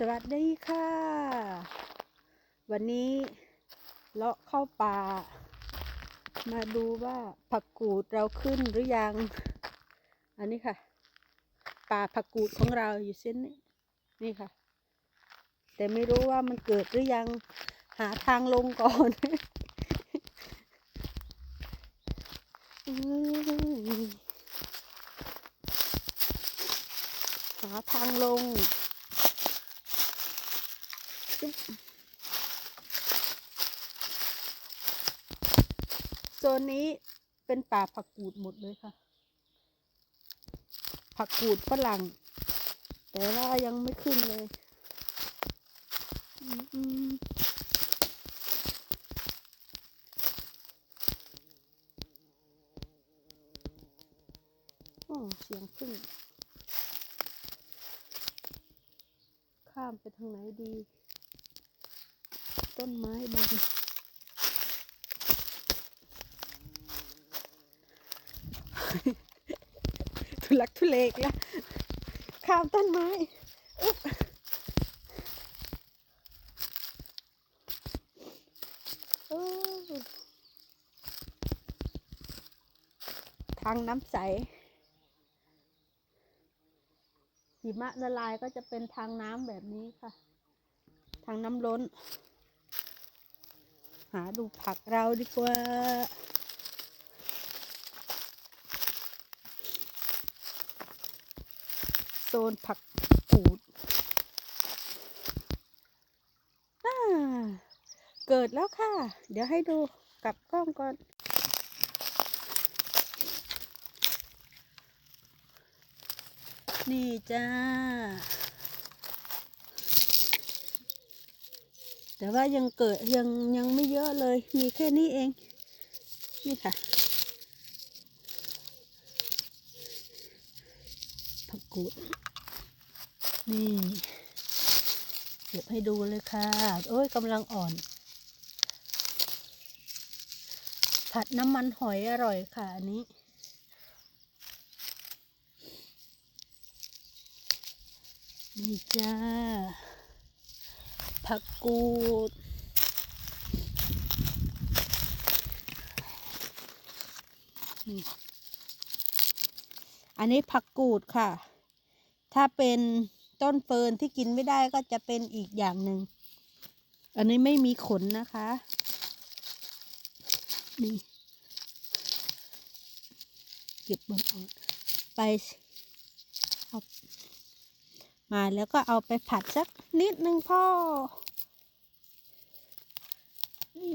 สวัสดีค่ะ วันนี้เลาะเข้าป่า มาดูว่าผักกูดเราขึ้นหรือยัง อันนี้ค่ะ ป่าผักกูดของเราอยู่เส้นนี้นี่ค่ะ แต่ไม่รู้ว่ามันเกิดหรือยังหาทางลงก่อนหาทางลง จึ๊บโซนนี้เป็นป่าผักกูดหมดเลยค่ะ ผักกูดฝรั่ง แต่ว่ายังไม่ขึ้นเลยอืมอืมโอ้เสียงพึ่งข้ามไปทางไหนดี ต้นไม้บังทุลักทุเลกละข้ามต้นไม้อึ๊บโอ้ทางน้ำใสหิมะละลายก็จะเป็นทางน้ำแบบนี้ค่ะ ทางน้ำล้น หาดูผักเราดีกว่า โซนผักกูดเกิดแล้วค่ะ เดี๋ยวให้ดูกับกล้องก่อน นี่จ้า แต่ว่ายังเกิดยังยังไม่เยอะเลย มีแค่นี้เอง นี่ค่ะ ผักกูด นี่เก็บให้ดูเลยค่ะ โอ้ยกำลังอ่อน ผัดน้ำมันหอยอร่อยค่ะอันนี้นี่จ้า ผักกูด อันนี้ผักกูดค่ะ ถ้าเป็นต้นเฟิร์นที่กินไม่ได้ก็จะเป็นอีกอย่างหนึ่ง อันนี้ไม่มีขนนะคะ นี่ เก็บบนออกไป มาแล้วก็เอาไปผัดสักนิดนึงพ่อ นี่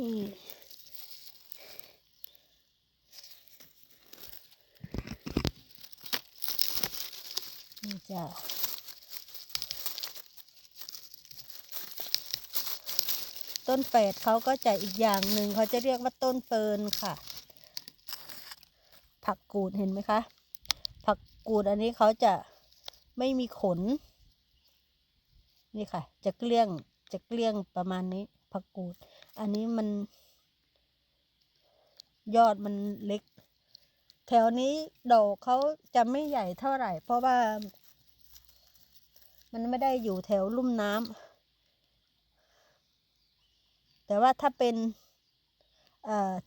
นี่จ้ะต้นเฟดเขาก็จะอีกอย่างหนึ่งเขาจะเรียกว่าต้นเฟิร์นค่ะ ผักกูดเห็นไหมคะ ผักกูดอันนี้เขาจะไม่มีขน นี่ค่ะ จะเกลี้ยงจะเกลี้ยงประมาณนี้ผักกูด อันนี้มัน ยอดมันเล็ก แถวนี้ดอกเขาจะไม่ใหญ่เท่าไหร่ เพราะว่า มันไม่ได้อยู่แถวลุ่มน้ำแต่ว่าถ้าเป็น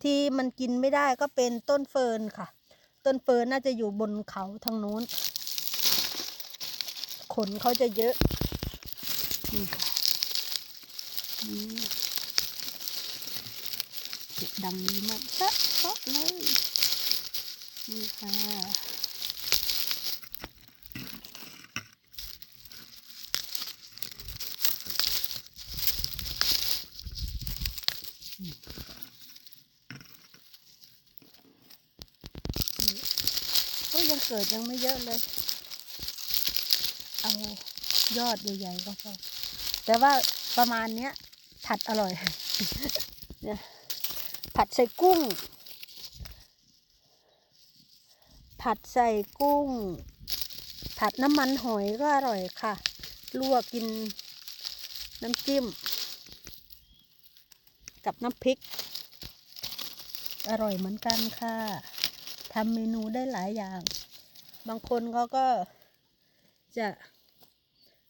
ที่มันกินไม่ได้ก็เป็นต้นเฟิร์นค่ะ ต้นเฟิร์นน่าจะอยู่บนเขาทางนู้น ขนเขาจะเยอะ เก็บดังนี้มากเชาะเลย นี่ค่ะก็ยังเกิดยังไม่เยอะเลย เอายอดใหญ่ๆก็พอ แต่ว่าประมาณเนี้ยผัดอร่อยเนี่ยผัดใส่กุ้ง ผัดใส่กุ้ง ผัดน้ำมันหอยก็อร่อยค่ะ ลวกกินน้ำจิ้ม กับน้ำพริก อร่อยเหมือนกันค่ะทำเมนูได้หลายอย่าง บางคนเขาก็จะ